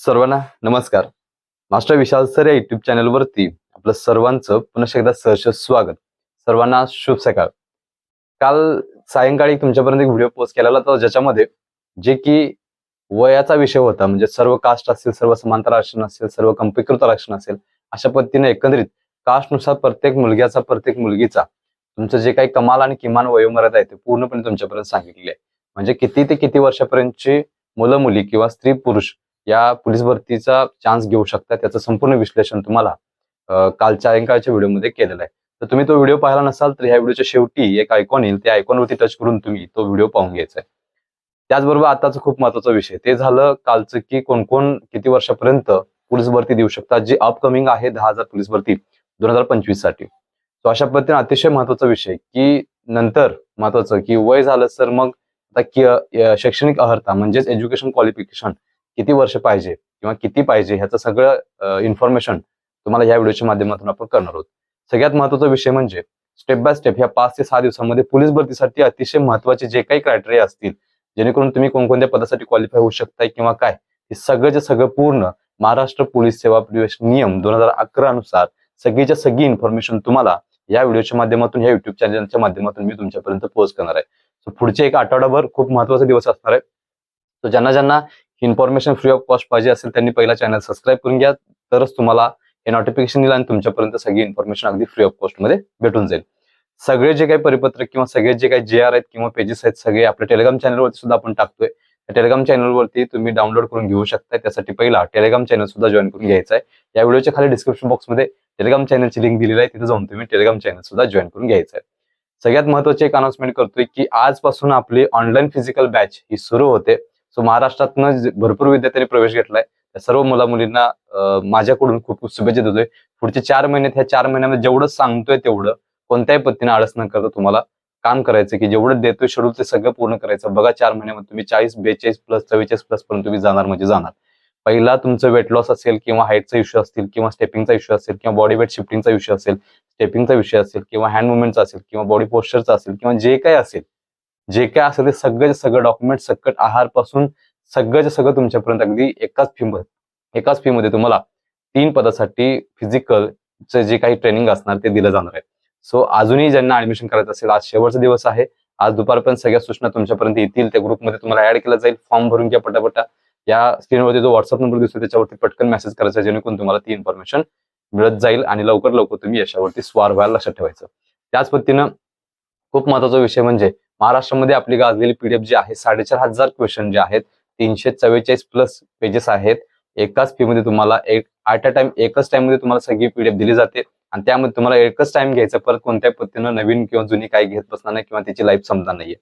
सर्वांना नमस्कार. Master Vishal sir या युट्यूब चॅनलवरती आपलं सर्वांचं पुन्हा एकदा सहर्ष स्वागत. सर्वांना शुभ सकाळ. काल सायंकाळी तुमच्यापर्यंत एक व्हिडिओ पोस्ट केलेला होता ज्याच्यामध्ये जे की वयाचा विषय होता म्हणजे सर्व कास्ट असतील सर्व समांतर आरक्षण असेल सर्व कंपीकृत आरक्षण असेल अशा पद्धतीने एकंदरीत कास्टनुसार प्रत्येक मुलग्याचा प्रत्येक मुलगीचा तुमचं जे काही कमाल आणि किमान वयोमर्यादा आहे ते पूर्णपणे तुमच्यापर्यंत सांगितले आहे. म्हणजे किती ते किती वर्षापर्यंतची मुलं मुली किंवा स्त्री पुरुष या पोलीस भरतीचा चान्स घेऊ शकता. त्याचं संपूर्ण विश्लेषण तुम्हाला अं, कालच्या सायंकाळच्या व्हिडिओमध्ये केलेलं आहे. तर तुम्ही तो व्हिडिओ पाहिला नसाल तर ह्या व्हिडिओच्या शेवटी एक आयकॉन येईल. त्या आयकॉनवरती टच करून तुम्ही तो व्हिडिओ पाहून घ्यायचा आहे. त्याचबरोबर आताचा खूप महत्त्वाचा विषय ते झालं कालचं की कोण कोण किती वर्षापर्यंत पोलीस भरती देऊ शकतात? जी अपकमिंग आहे दहा हजार पोलीस भरती दोन हजार पंचवीससाठी. तो अशा पद्धतीने अतिशय महत्त्वाचा विषय की नंतर महत्वाचं की वय झालं तर मग आता शैक्षणिक अर्हता म्हणजेच एज्युकेशन क्वालिफिकेशन किती वर्ष पाहिजे किंवा किती पाहिजे ह्याचं सगळं इन्फॉर्मेशन तुम्हाला या व्हिडिओच्या माध्यमातून आपण करणार आहोत. सगळ्यात महत्त्वाचा विषय म्हणजे स्टेप बाय स्टेप ह्या पाच ते सहा दिवसामध्ये पोलीस भरतीसाठी अतिशय महत्त्वाचे जे काही क्रायटेरिया असतील जेणेकरून तुम्ही कोणकोणत्या पदासाठी क्वालिफाय होऊ शकताय किंवा काय हे सगळंच्या सगळं पूर्ण महाराष्ट्र पोलीस सेवा प्रवेश नियम दोन हजार अकरा नुसार सगळीच्या सगळी इन्फॉर्मेशन तुम्हाला या व्हिडिओच्या माध्यमातून या युट्यूब चॅनलच्या माध्यमातून मी तुमच्यापर्यंत पोहोच करणार आहे. सो पुढचे एक आठवडाभर खूप महत्त्वाचा दिवस असणार आहे तर ज्यांना ज्यांना इन्फॉर्मेशन फ्री ऑफ कॉस्ट पाहिजे असेल त्यांनी पहिला चॅनल सबस्क्राईब करून घ्या. तरच तुम्हाला हे नोटिफिकेशन येईल आणि तुमच्यापर्यंत सगळी इन्फॉर्मेशन अगदी फ्री ऑफ कॉस्टमध्ये भेटून जाईल. सगळे जे काही परिपत्रक किंवा सगळे जे काही जे आर आहेत किंवा पेजेस आहेत सगळे आपल्या टेलिग्राम चॅनलवरती सुद्धा आपण टाकतोय. टेलिग्राम चॅनलवरती तुम्ही डाउनलोड करून घेऊ शकता त्यासाठी पहिला टेलिग्राम चॅनल सुद्धा जॉईन करून घ्यायचा आहे. या व्हिडिओच्या खाली डिस्क्रिप्शन बॉक्समध्ये टेलिग्राम चॅनलची लिंक दिलेली आहे. तिथे जाऊन तुम्ही टेलिग्राम चॅनल सुद्धा जॉईन करून घ्यायचं आहे. सगळ्यात महत्वाची एक अनाउन्समेंट करतोय की आजपासून आपली ऑनलाईन फिजिकल बॅच ही सुरू होते. सो महाराष्ट्रातनं भरपूर विद्यार्थ्यांनी प्रवेश घेतलाय त्या सर्व मुला मुलींना माझ्याकडून खूप खूप शुभेच्छा देतोय. पुढचे चार महिन्यात ह्या चार महिन्यामध्ये जेवढं सांगतोय तेवढं कोणत्याही पद्धतीने आळस न करता तुम्हाला काम करायचं की जेवढं देतोय शेड्यूल ते सगळं पूर्ण करायचं बघा चार महिन्यामध्ये तुम्ही चाळीस बेचाळीस प्लस चव्वेचाळीस प्लस पर्यंत तुम्ही जाणार म्हणजे जाणार. पहिला तुमचं वेट लॉस असेल किंवा हाईटचा इश्यू असतील किंवा स्टेपिंगचा इश्यू असेल किंवा बॉडी वेट शिफ्टिंगचा इश्यू असेल स्टेपिंगचा विषय असेल किंवा हँड मुवमेंटचा असेल किंवा बॉडी पोस्चरचा असेल किंवा जे काही असेल जे काय असेल ते सगळं सगळं डॉक्युमेंट सकट आहारपासून सगळं सगळं तुमच्यापर्यंत अगदी एकाच फी एकाच फी मध्ये तुम्हाला तीन पदासाठी फिजिकलचं जे काही ट्रेनिंग असणार ते दिलं जाणार आहे. सो अजूनही ज्यांना ऍडमिशन करायचं असेल आज शेवटचा दिवस आहे. आज दुपारपर्यंत सगळ्या सूचना तुमच्यापर्यंत येतील. त्या ग्रुपमध्ये तुम्हाला ऍड केला जाईल. फॉर्म भरून घ्या पटापटा. या स्क्रीनवरती जो व्हॉट्सअप नंबर दिसतो त्याच्यावरती पटकन मेसेज करायचा जेणेकरून तुम्हाला ती इन्फॉर्मेशन मिळत जाईल आणि लवकर लवकर तुम्ही याच्यावरती स्वार व्हायला लक्षात ठेवायचं. त्याच पद्धतीनं खूप महत्त्वाचा विषय म्हणजे महाराष्ट्रामध्ये आपली गाजलेली पीडीएफ जी आहे साडेचार हजार क्वेश्चन जे आहेत तीनशे चव्वेचाळीस प्लस पेजेस आहेत. एकाच फी मध्ये तुम्हाला एक ॲट अ टाइम एकच टाइममध्ये तुम्हाला सगळी पीडीएफ दिली जाते. आणि त्यामध्ये तुम्हाला एकच टाइम घ्यायचा परत कोणत्याही पद्धतीनं नवीन किंवा जुनी काही घेत बसणार नाही किंवा त्याची लाईफ समजा नाहीये.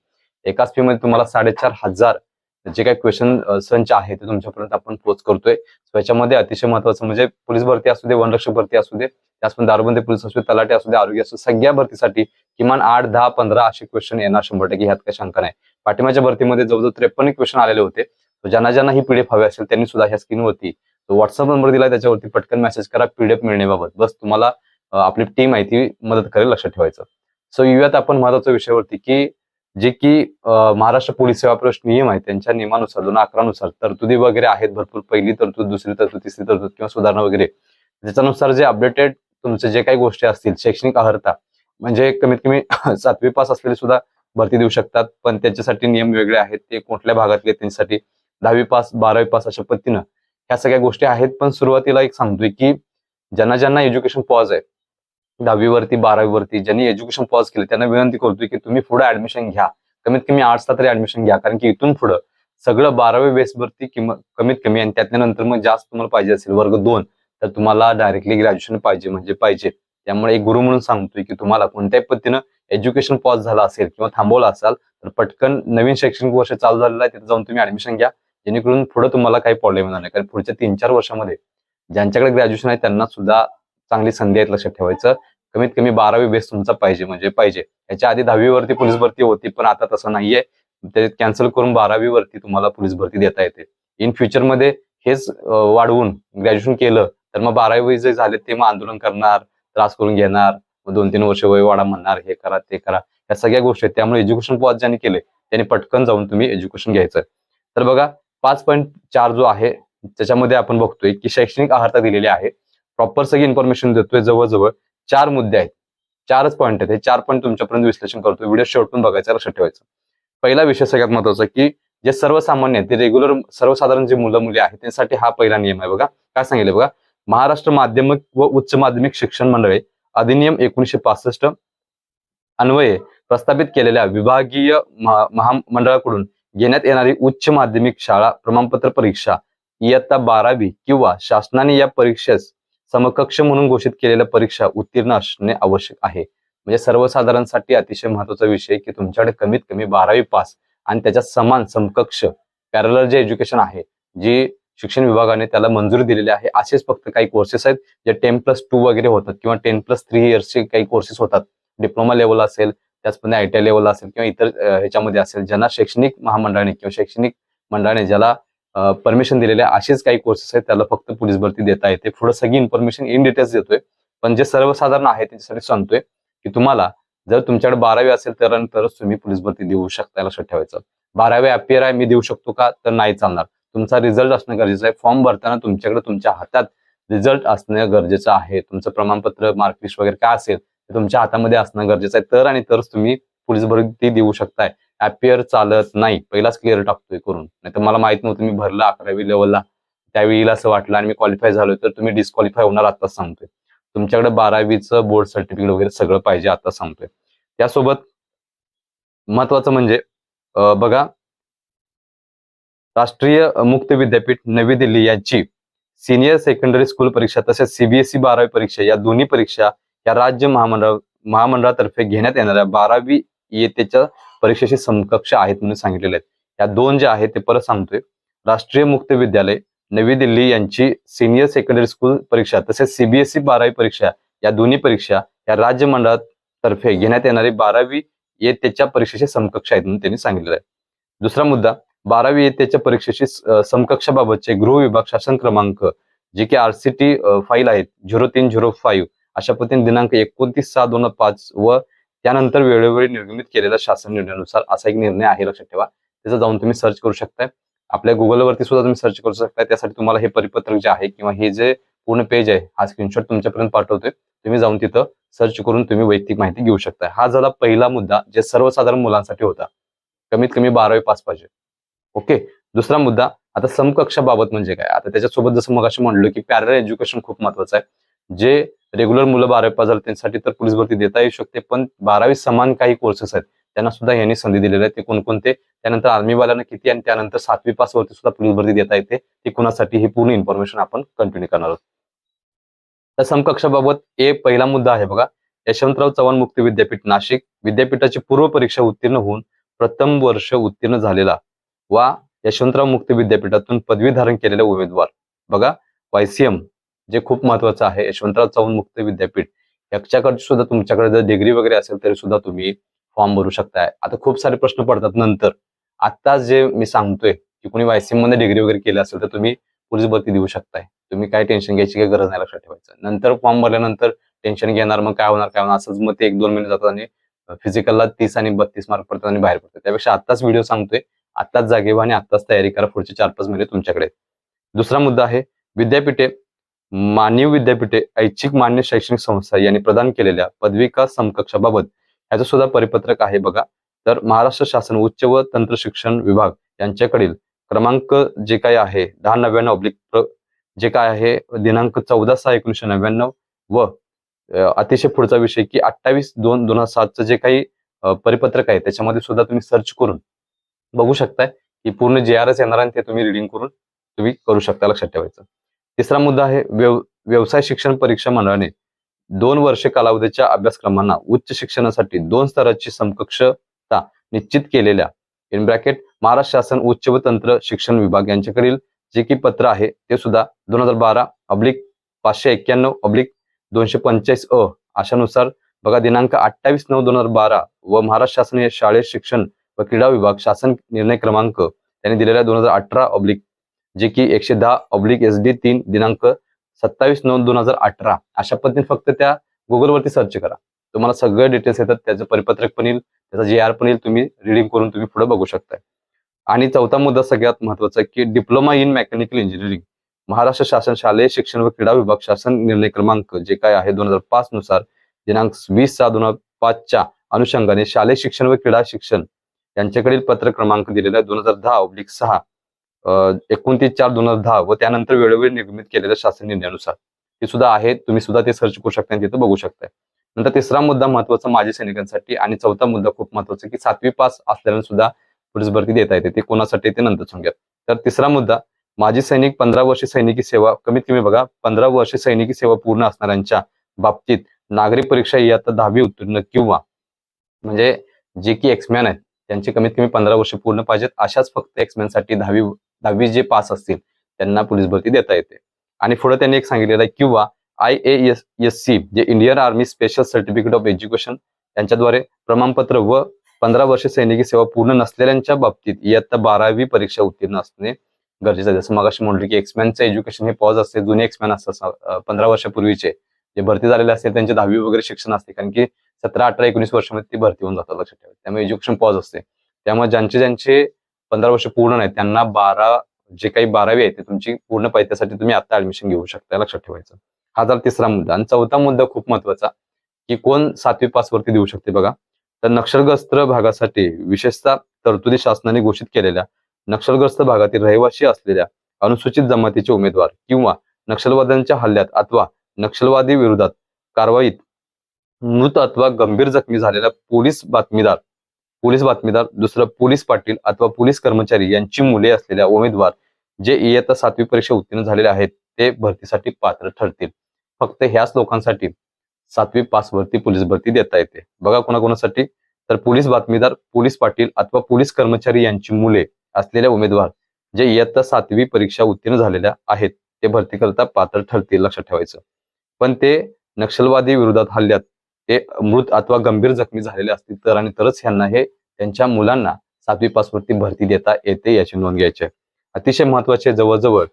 एकाच फी मध्ये तुम्हाला साडेचार हजार जे काही क्वेश्चन संच आहे ते तुमच्यापर्यंत आपण पोच करतोय. त्याच्यामध्ये याच्यामध्ये अतिशय महत्वाचं म्हणजे पोलीस भरती असू दे वनरक्षक भरती असू दे त्याचप्रमाणे दारूबंदी पोलीस असू दे तलाटी असू दे आरोग्य असू सगळ्या भरतीसाठी किमान आठ दहा पंधरा असे क्वेश्चन येणार शंभर टक्के. ह्यात काही शंका नाही. पाठिंबाच्या भरतीमध्ये जवळजवळ त्रेपन्न क्वेश्चन आलेले होते. ज्यांना ज्यांना ही पीडीएफ हवी असेल त्यांनी सुद्धा ह्या स्क्रीनवरती व्हॉट्सअप नंबर दिला त्याच्यावरती पटकन मेसेज करा. पीडीएफ मिळण्याबाबत. बस तुम्हाला आपली टीम आहे ती मदत करेल लक्षात ठेवायचं. सो येऊयात आपण महत्त्वाच्या विषयावरती की जे की महाराष्ट्र पोलीस सेवा प्रवेश नियम आहे त्यांच्या नियमानुसार दोन अकरा नुसार तरतुदी वगैरे आहेत भरपूर. पहिली तरतूद दुसरी तरतूद तिसरी तरतूद किंवा सुधारणा वगैरे. त्याच्यानुसार जे अपडेटेड तुमचे जे काही गोष्टी असतील शैक्षणिक अर्हता म्हणजे कमीत कमी सातवी पास असलेले सुद्धा भरती देऊ शकतात पण त्याच्यासाठी नियम वेगळे आहेत. ते कुठल्या भागातले त्यांच्यासाठी दहावी पास बारावी पास अशा पद्धतीनं ह्या सगळ्या गोष्टी आहेत. पण सुरुवातीला एक सांगतोय की ज्यांना ज्यांना एज्युकेशन पॉज आहे दहावीवरती बारावीवरती ज्यांनी एज्युकेशन पॉज केलं त्यांना विनंती करतोय की तुम्ही पुढे ऍडमिशन घ्या. कमीत कमी आर्ट्सला तरी ऍडमिशन घ्या कारण की इथून पुढं सगळं बारावी बेसवरती किंमत कमीत कमी आणि त्यातल्या नंतर मग जास्त तुम्हाला पाहिजे असेल वर्ग दोन तर तुम्हाला डायरेक्टली ग्रॅज्युएशन पाहिजे म्हणजे पाहिजे. त्यामुळे एक गुरु म्हणून सांगतोय की तुम्हाला कोणत्याही पद्धतीनं एज्युकेशन पॉज झाला असेल किंवा थांबवला असाल तर पटकन नवीन शैक्षणिक वर्ष चालू झालेलं आहे तिथे जाऊन तुम्ही ऍडमिशन घ्या. जेणेकरून पुढे तुम्हाला काही प्रॉब्लेम येणार नाही. कारण पुढच्या तीन चार वर्षामध्ये ज्यांच्याकडे ग्रॅज्युएशन आहे त्यांना सुद्धा चांगली संधी आहेत लक्षात ठेवायचं. कमीत कमी बारावी बेस तुमचा पाहिजे म्हणजे पाहिजे. याच्या आधी दहावीवरती पोलीस भरती होती पण आता तसं नाहीये. ते कॅन्सल करून बारावीवरती तुम्हाला पोलीस भरती देता येते. इन फ्युचरमध्ये हेच वाढवून ग्रॅज्युएशन केलं तर मग बारावी जे झाले ते मग आंदोलन करणार. त्रास करून घेणार दोन तीन वर्ष वय वाढा म्हणणार हे करा ते करा. या सगळ्या गोष्टी आहेत. त्यामुळे एज्युकेशन पॉज ज्यांनी केले त्यांनी पटकन जाऊन तुम्ही एज्युकेशन घ्यायचं. तर बघा पाच पॉईंट चार जो आहे त्याच्यामध्ये आपण बघतोय की शैक्षणिक आहारता दिलेली आहे. प्रॉपर सगळी इन्फॉर्मेशन देतोय जवळजवळ चार मुद्दे आहेत. चारच पॉईंट आहेत. हे चार पॉईंट तुमच्यापर्यंत विश्लेषण करतोय. व्हिडिओ शेवटून बघायचा लक्षात ठेवायचं. पहिला विषय सगळ्यात महत्त्वाचा की जे सर्वसामान्य आहेत, ते रेग्युलर सर्वसाधारण जे मुलं मुली आहेत त्यांसाठी हा पहिला नियम आहे. बघा काय सांगितलं बघा? महाराष्ट्र माध्यमिक व उच्च माध्यमिक शिक्षण मंडळे अधिनियम एकोणीशे पासष्ट अन्वये प्रस्थापित केलेल्या विभागीय महा- महामंडळाकडून घेण्यात येणारी उच्च माध्यमिक शाळा प्रमाणपत्र परीक्षा इयत्ता बारावी किंवा शासनाने या परीक्षेस समकक्ष म्हणून घोषित केलेल्या परीक्षा उत्तीर्ण असणे आवश्यक आहे. म्हणजे सर्वसाधारणसाठी अतिशय महत्त्वाचा विषय की तुमच्याकडे कमीत कमी बारावी पास आणि त्याच्या समान समकक्ष पॅरलर जे एज्युकेशन आहे जे शिक्षण विभागाने त्याला मंजुरी दिलेली आहे. असेच फक्त काही कोर्सेस आहेत जे टेन प्लस टू वगैरे होतात किंवा टेन प्लस थ्री इयर्सचे काही कोर्सेस होतात. डिप्लोमा लेवल असेल त्याचप्रमाणे आय टी आय लेवल असेल किंवा इतर ह्याच्यामध्ये असेल ज्यांना शैक्षणिक महामंडळाने किंवा शैक्षणिक मंडळाने ज्याला परमिशन दिलेले असेच काही कोर्सेस आहेत त्याला फक्त पोलीस भरती देता येते. पुढे सगळी इन्फॉर्मेशन इन डिटेल्स देतोय. पण जे सर्वसाधारण आहे त्याच्यासाठी सांगतोय की तुम्हाला जर तुमच्याकडे बारावी असेल तर तरच तुम्ही पोलीस भरती देऊ शकता लक्षात ठेवायचं. बारावी अपियर आहे मी देऊ शकतो का? तर नाही चालणार. तुमचा रिझल्ट असणं गरजेचं आहे. फॉर्म भरताना तुमच्याकडे तुमच्या हातात रिझल्ट असणं गरजेचं आहे. तुमचं प्रमाणपत्र मार्कलिस्ट वगैरे काय असेल ते तुमच्या हातामध्ये असणं गरजेचं आहे. तर आणि तरच तुम्ही पोलीस भरती देऊ शकताय. अपियर चालत नाही. पहिलाच क्लिअर टाकतोय करून. नाही तर मला माहीत नव्हतं मी भरलं अकरावी लेवलला त्यावेळी असं वाटलं आणि मी क्वालिफाय झालोय तर तुम्ही डिस्क्वालिफाय होणार आता सांगतोय तुमच्याकडे बारावीचं बोर्ड सर्टिफिकेट वगैरे सगळं पाहिजे आता सांगतोय त्यासोबत महत्वाचं म्हणजे बघा राष्ट्रीय मुक्त विद्यापीठ नवी दिल्ली यांची सिनियर सेकंडरी स्कूल परीक्षा तसेच सीबीएसई बारावी परीक्षा या दोन्ही परीक्षा या राज्य महामंडळ महामंडळातर्फे घेण्यात येणाऱ्या बारावी इयत्तेच्या परीक्षेशी समकक्ष आहेत म्हणून सांगितलेले आहेत. या दोन ज्या आहेत ते परत सांगतोय. राष्ट्रीय मुक्त विद्यालय नवी दिल्ली यांची सिनियर सेकंडरी स्कूल परीक्षा तसेच सीबीएसई बारावी परीक्षा या दोन्ही परीक्षा या राज्य मंडळातर्फे घेण्यात येणारी बारावी इयत्तेच्या परीक्षेशी समकक्ष आहेत म्हणून त्यांनी सांगितलेलं आहे. दुसरा मुद्दा बारावी इयत्तेच्या परीक्षेशी समकक्षाबाबतचे गृह विभाग शासन क्रमांक जे की आर सी टी फाईल आहेत झिरो तीन झिरो फाईव्ह अशा पद्धतीने दिनांक एकोणतीस सहा दोन हजार पाच व त्यानंतर वेळोवेळी निर्गमित केलेल्या शासन निर्णयानुसार असा एक निर्णय आहे लक्षात ठेवा. त्याचा जाऊन तुम्ही सर्च करू शकताय. आपल्या गुगलवरती सुद्धा तुम्ही सर्च करू शकताय. त्यासाठी तुम्हाला हे परिपत्रक जे आहे किंवा हे जे पूर्ण पेज आहे हा स्क्रीनशॉट तुमच्यापर्यंत पाठवतोय. तुम्ही जाऊन तिथं सर्च करून तुम्ही वैयक्तिक माहिती घेऊ शकताय. हा झाला पहिला मुद्दा जे सर्वसाधारण मुलांसाठी होता. कमीत कमी बारावी पास पाहिजे. ओके? दुसरा मुद्दा आता समकक्षाबाबत म्हणजे काय? आता त्याच्यासोबत जसं मग असं म्हणलं की पॅरल एज्युकेशन खूप महत्वाचं आहे. जे रेग्युलर मुलं बारावी पास झाले त्यांच्यासाठी तर पोलीस भरती देता येऊ शकते पण बारावी समान काही कोर्सेस आहेत. त्यांना सुद्धा यांनी संधी दिलेली आहे ते कोणकोणते? त्यानंतर आर्मीवाल्यांना किती आणि त्यानंतर सातवी पास वरती सुद्धा पोलीस भरती देता येते. ती कुणासाठी? ही पूर्ण इन्फॉर्मेशन आपण कंटिन्यू करणार आहोत. तर समकक्षाबाबत ए पहिला मुद्दा आहे बघा. यशवंतराव चव्हाण मुक्त विद्यापीठ नाशिक. विद्यापीठाची पूर्व परीक्षा उत्तीर्ण होऊन प्रथम वर्ष उत्तीर्ण झालेला वा यशवंतराव मुक्त विद्यापीठातून पदवी धारण केलेले उमेदवार. बघा वायसीएम जे खूप महत्वाचं आहे यशवंतराव चव्हाण मुक्त विद्यापीठ याच्याकडे सुद्धा तुमच्याकडे जर डिग्री वगैरे असेल तरी सुद्धा तुम्ही फॉर्म भरू शकताय. आता खूप सारे प्रश्न पडतात नंतर. आत्ताच जे मी सांगतोय की कोणी वायसीएममध्ये डिग्री वगैरे केली असेल तर तुम्ही पोलीस भरती देऊ शकताय. तुम्ही काय टेन्शन घ्यायची काही गरज नाही लक्षात ठेवायचं. नंतर फॉर्म भरल्यानंतर टेन्शन घेणार मग काय होणार काय होणार असंच मग ते एक दोन महिने जातात आणि फिजिकलला तीस आणि बत्तीस मार्क पडतात आणि बाहेर पडतात. त्यापेक्षा आत्ताच व्हिडिओ सांगतोय आत्ताच जागे व्हा आणि आत्ताच तयारी करा पुढचे चार पाच महिने तुमच्याकडे. दुसरा मुद्दा आहे विद्यापीठे मानव विद्यापीठे ऐच्छिक मान्य शैक्षणिक संस्था यांनी प्रदान केलेल्या पदविका समकक्षाबाबत याचं सुद्धा परिपत्रक आहे बघा. तर महाराष्ट्र शासन उच्च व तंत्र शिक्षण विभाग यांच्याकडील क्रमांक जे काय आहे दहा नव्याण्णव ऑब्लिक जे काय आहे दिनांक चौदा सहा एकोणीशे नव्याण्णव व अतिशय पुढचा विषय की अठ्ठावीस दोन दोन हजार सातचं जे काही परिपत्रक आहे त्याच्यामध्ये सुद्धा तुम्ही सर्च करून बघू शकताय की पूर्ण जे आर एस येणार आणि ते तुम्ही रिडिंग करून तुम्ही करू शकता लक्षात ठेवायचं. तिसरा मुद्दा आहे व्यव व्यवसाय शिक्षण परीक्षा मंडळाने दोन वर्ष कालावधीच्या अभ्यासक्रमांना उच्च शिक्षणासाठी दोन स्तराची समकक्षता निश्चित केलेल्या इन ब्रॅकेट महाराष्ट्र शासन उच्च व तंत्र शिक्षण विभाग यांच्याकडील जे की पत्र आहे ते सुद्धा दोन हजार बारा अब्लिक पाचशे एक्क्याण्णव अब्लिक दोनशे पंचेचाळीस अ अशानुसार बघा दिनांक अठ्ठावीस नऊ दोन हजार बारा व महाराष्ट्र शासन हे शाळेत शिक्षण व क्रीडा विभाग शासन निर्णय क्रमांक त्यांनी दिलेला दोन हजार अठरा ऑब्लिक जे की एकशे दहा ऑब्लिक एस डी तीन दिनांक सत्तावीस नऊ दोन हजार अठरा. अशा पद्धतीने फक्त त्या गुगलवरती सर्च करा. तुम्हाला सगळे डिटेल्स येतात त्याचं परिपत्रक पण येईल त्याचा जे आर पण येईल तुम्ही रिडिंग करून तुम्ही पुढे बघू शकताय. आणि चौथा मुद्दा सगळ्यात महत्त्वाचा की diploma in mechanical engineering Maharashtra शासन शालेय शिक्षण व क्रीडा विभाग शासन निर्णय क्रमांक जे काय आहे दोन हजार पाच नुसार दिनांक वीस सहा दोन हजार पाचच्या अनुषंगाने शालेय शिक्षण व क्रीडा शिक्षण यांच्याकडील पत्र क्रमांक दिलेला आहे दोन हजार दहा ऑब्लिक सहा एकोणतीस चार दोन हजार दहा व त्यानंतर वेळोवेळी निर्मित केलेल्या शासन निर्णयानुसार ते सुद्धा आहे तुम्ही सुद्धा ते सर्च करू शकता आणि तिथं बघू शकताय नंतर तिसरा मुद्दा महत्त्वाचा माजी सैनिकांसाठी आणि चौथा मुद्दा खूप महत्त्वाचा की सातवी पास असलेल्यांना सुद्धा पोलीस भरती देता येते. ते कोणासाठी? ते नंतर सांगूयात तर तिसरा मुद्दा माजी सैनिक पंधरा वर्षे सैनिकी सेवा कमीत कमी बघा पंधरा वर्षे सैनिकी सेवा पूर्ण असणाऱ्यांच्या बाबतीत नागरी परीक्षा ही आता दहावी उत्तीर्ण किंवा म्हणजे जे की एक्समॅन आहेत त्यांचे कमीत कमी पंधरा वर्ष पूर्ण पाहिजेत. अशाच फक्त एक्समॅनसाठी दहावी दहावी जे पास असतील त्यांना पोलीस भरती देता येते. आणि पुढे त्यांनी एक सांगितलेलं आहे किंवा I A S S C जे Indian army special certificate of education त्यांच्याद्वारे प्रमाणपत्र व पंधरा वर्ष सैनिकी सेवा पूर्ण नसलेल्यांच्या बाबतीत इयत्ता बारावी परीक्षा उत्तीर्ण असणे गरजेचं आहे. जसं मगाशी म्हणलं की एक्समॅनचं एज्युकेशन हे पॉज असते जुने एक्समॅन असतात पंधरा वर्षापूर्वीचे. जे भरती झालेले असते त्यांचे दहावी वगैरे शिक्षण असते. कारण की सतरा अठरा एकोणीस वर्षामध्ये ती भरती होऊन जातात लक्षात ठेवा. त्यामुळे एज्युकेशन पॉज असते. त्यामुळे ज्यांचे ज्यांचे पंधरा वर्ष पूर्ण नाही त्यांना बारा जे काही बारावी आहे ते तुमची पूर्ण पाहिजे तुम्ही आता ऍडमिशन घेऊ शकता लक्षात ठेवायचं. हा झाला तिसरा मुद्दा. आणि चौथा मुद्दा खूप महत्त्वाचा की कोण सातवी पास वरती देऊ शकते बघा. तर नक्षलग्रस्त भागासाठी विशेषतः तरतुदी शासनाने घोषित केलेल्या नक्षलग्रस्त भागातील रहिवासी असलेल्या अनुसूचित जमातीचे उमेदवार किंवा नक्षलवाद्यांच्या हल्ल्यात अथवा नक्षलवादी विरोधात कारवाईत मृत अथवा गंभीर जखमी झालेला पोलीस बातमीदार पोलीस बातमीदार दुसरं पोलीस पाटील अथवा पोलीस कर्मचारी यांची मुले असलेल्या उमेदवार जे इयत्ता सातवी परीक्षा उत्तीर्ण झालेले आहेत ते भरतीसाठी पात्र ठरतील. फक्त ह्याच लोकांसाठी सातवी पास भरती पोलीस भरती देता येते. बघा कोणाकोणासाठी. तर पोलीस बातमीदार पोलीस पाटील अथवा पोलीस कर्मचारी यांची मुले असलेल्या उमेदवार जे इयत्ता सातवी परीक्षा उत्तीर्ण झालेल्या आहेत ते भरतीकरता पात्र ठरतील लक्षात ठेवायचं. पण ते नक्षलवादी विरोधात हल्ल्यात ते मृत अथवा गंभीर जखमी झालेले असतील तर आणि तरच ह्यांना हे त्यांच्या मुलांना सातवी पासवरती भरती देता येते याची नोंद घ्यायची आहे. अतिशय महत्त्वाचे जवळजवळ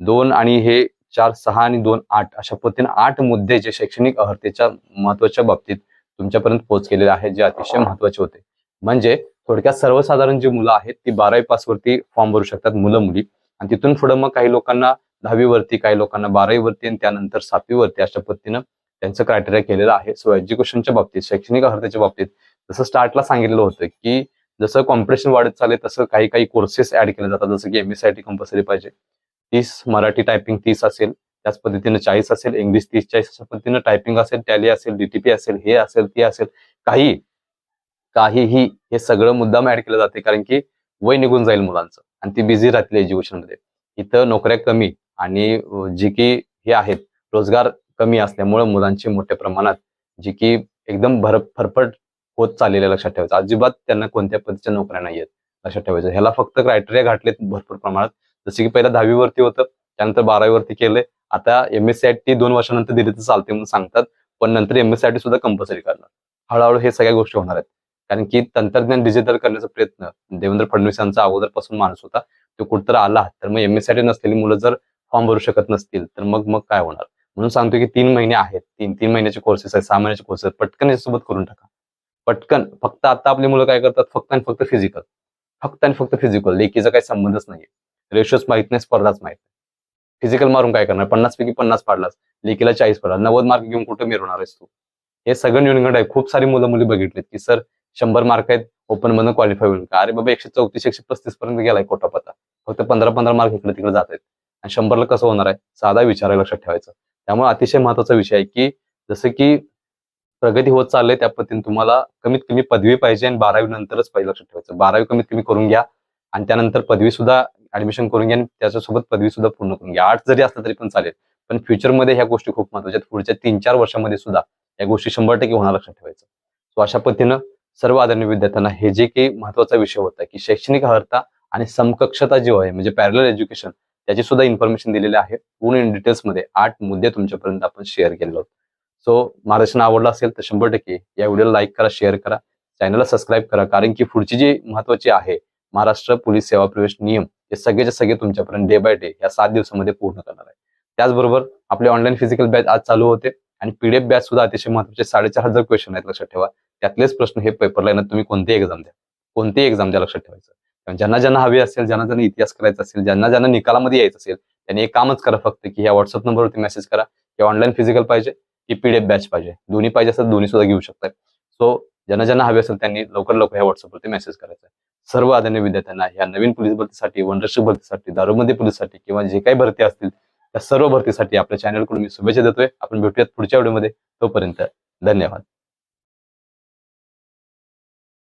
दोन आणि हे चार सहा आणि दोन आठ अशा पद्धतीने आठ मुद्दे जे शैक्षणिक अर्हतेच्या महत्त्वाच्या बाबतीत तुमच्यापर्यंत पोहोच केलेले आहेत जे अतिशय महत्त्वाचे होते. म्हणजे थोडक्यात सर्वसाधारण जी मुलं आहेत ती बारावी पासवरती फॉर्म भरू शकतात मुलं मुली. आणि तिथून पुढे मग काही लोकांना दहावीवरती काही लोकांना बारावीवरती आणि त्यानंतर सातवीवरती अशा पद्धतीनं त्यांचं क्रायटेरिया केलेलं आहे. सो एज्युकेशनच्या बाबतीत शैक्षणिक अर्हतेच्या बाबतीत जसं स्टार्टला सांगितलेलं होतं की जसं कॉम्पिटिशन वाढत चालले तसं काही काही कोर्सेस ऍड केले जातात. जसं की M S I T compulsory पाहिजे. तीस मराठी टायपिंग तीस असेल त्याच पद्धतीने चाळीस असेल इंग्लिश तीस चाळीस अशा पद्धतीनं टायपिंग असेल टॅली असेल डीटीपी असेल हे असेल ते असेल काही काहीही हे सगळं मुद्दाम ऍड केलं जाते. कारण की वय निघून जाईल मुलांचं आणि ती बिझी राहतील एज्युकेशनमध्ये. इथं नोकऱ्या कमी आणि जी की हे आहेत रोजगार कमी असल्यामुळे मुलांची मोठ्या प्रमाणात जी की एकदम भर फरफट होत चाललेल्या लक्षात ठेवायचं. अजिबात त्यांना कोणत्या पद्धतीच्या नोकऱ्या नाही आहेत लक्षात ठेवायचं. ह्याला फक्त क्रायटेरिया घातलेत भरपूर प्रमाणात. जसे की पहिला दहावीवरती होतं त्यानंतर बारावीवरती केलंय. आता M S C I T दोन वर्षानंतर दिली तर चालते म्हणून सांगतात. पण नंतर M S C I T सुद्धा कंपल्सरी करणार. हळूहळू हे सगळ्या गोष्टी होणार आहेत. कारण की तंत्रज्ञान डिजिटल करण्याचा प्रयत्न देवेंद्र फडणवीस यांचा अगोदरपासून माणूस होता. तो कुठतर आला तर मग M S C I T नसलेली मुलं जर फॉर्म भरू शकत नसतील तर मग मग काय होणार? म्हणून सांगतो की तीन महिने आहेत. तीन तीन महिन्याचे कोर्सेस आहेत सहा महिन्याचे कोर्सेस आहेत. पटकन याच्यासोबत करून टाका. पटकन. फक्त आता आपली मुलं काय करतात? फक्त आणि फक्त फिजिकल फक्त आणि फक्त फिजिकल लेखीचा काही संबंधच नाहीये. रेशोच माहीत नाही स्पर्धाच माहीत नाही. फिजिकल मारून काय करणार? पन्नास पैकी पन्नास पाडलास. लेखीला चाळीस पडला नव्वद मार्क घेऊन कुठं मिरवणार आहेस तू? हे सगळं न्यूनगंड आहे. खूप सारी मुलं मुली बघितलीत की सर शंभर मार्क आहेत. ओपन मधून क्वालिफाय होईल का? अरे बाबा एकशे चौतीस एकशे पस्तीस पर्यंत गेलाय कोटा पता फक्त पंधरा पंधरा मार्क इकडे तिकडे जात आहेत आणि शंभरला कसं होणार आहे? साधा विचार लक्षात ठेवायचं. त्यामुळे अतिशय महत्त्वाचा विषय आहे की जसं की प्रगती होत चालली त्या पद्धतीने तुम्हाला कमीत कमी पदवी पाहिजे आणि बारावी नंतरच पहिलं लक्षात ठेवायचं. बारावी कमीत कमी करून घ्या आणि त्यानंतर पदवी सुद्धा ऍडमिशन करून घ्या आणि त्याच्यासोबत पदवी सुद्धा पूर्ण करून घ्या. आठ जरी असलं तरी पण चालेल पण फ्युचरमध्ये ह्या गोष्टी खूप महत्त्वाच्या आहेत. पुढच्या तीन चार वर्षामध्ये सुद्धा या गोष्टी शंभर टक्के होणार लक्षात ठेवायचं. सो अशा पद्धतीनं सर्व आदरणीय विद्यार्थ्यांना हे जे काही महत्त्वाचा विषय होता की शैक्षणिक अर्हता आणि समकक्षता जी आहे म्हणजे पॅरल एज्युकेशन त्याची सुद्धा इन्फॉर्मेशन दिलेली आहे. पूर्ण इन डिटेल्समध्ये आठ मुद्दे तुमच्यापर्यंत आपण शेअर केले आहोत. सो महाराष्ट्रांना आवडला असेल तर शंभर टक्के या व्हिडिओला लाईक करा शेअर करा. चॅनलला सबस्क्राईब करा. कारण की पुढची जी महत्वाची आहे महाराष्ट्र पोलीस सेवा प्रवेश नियम हे सगळेचे सगळे तुमच्यापर्यंत डे बाय डे या सात दिवसामध्ये पूर्ण करणार आहे. त्याचबरोबर आपले ऑनलाईन फिजिकल बॅच आज चालू होते आणि पीडीएफ बॅच सुद्धा अतिशय महत्त्वाचे साडेचार हजार क्वेश्चन आहेत लक्षात ठेवा. त्यातलेच प्रश्न हे पेपरला येणार. तुम्ही कोणतीही एक्झाम द्या. कोणतेही एक्झाम द्या लक्षात ठेवायचं. ज्यांना ज्यांना हवी असेल ज्यांना ज्यांना इतिहास करायचा असेल ज्यांना ज्यांना निकालामध्ये यायचं असेल त्यांनी एक कामच करा फक्त की ह्या व्हॉट्सअप नंबरवरती मेसेज करा की ऑनलाईन फिजिकल पाहिजे की पीडीएफ बॅच पाहिजे. दोन्ही पाहिजे असेल दोन्ही सुद्धा घेऊ शकतात सो ज्यांना ज्यांना हवे असेल त्यांनी लवकर लवकर ह्या व्हॉट्सअपवरती मेसेज करायचा आहे. सर्व आदरणीय विद्यार्थ्यांना ह्या नवीन पोलीस भरतीसाठी वनरक्षक भरतीसाठी दारूमध्ये पोलीससाठी किंवा जे काही भरती असतील त्या सर्व भरतीसाठी आपल्या चॅनलकडून मी शुभेच्छा देतोय. आपण भेटूयात पुढच्या व्हिडिओमध्ये तोपर्यंत धन्यवाद.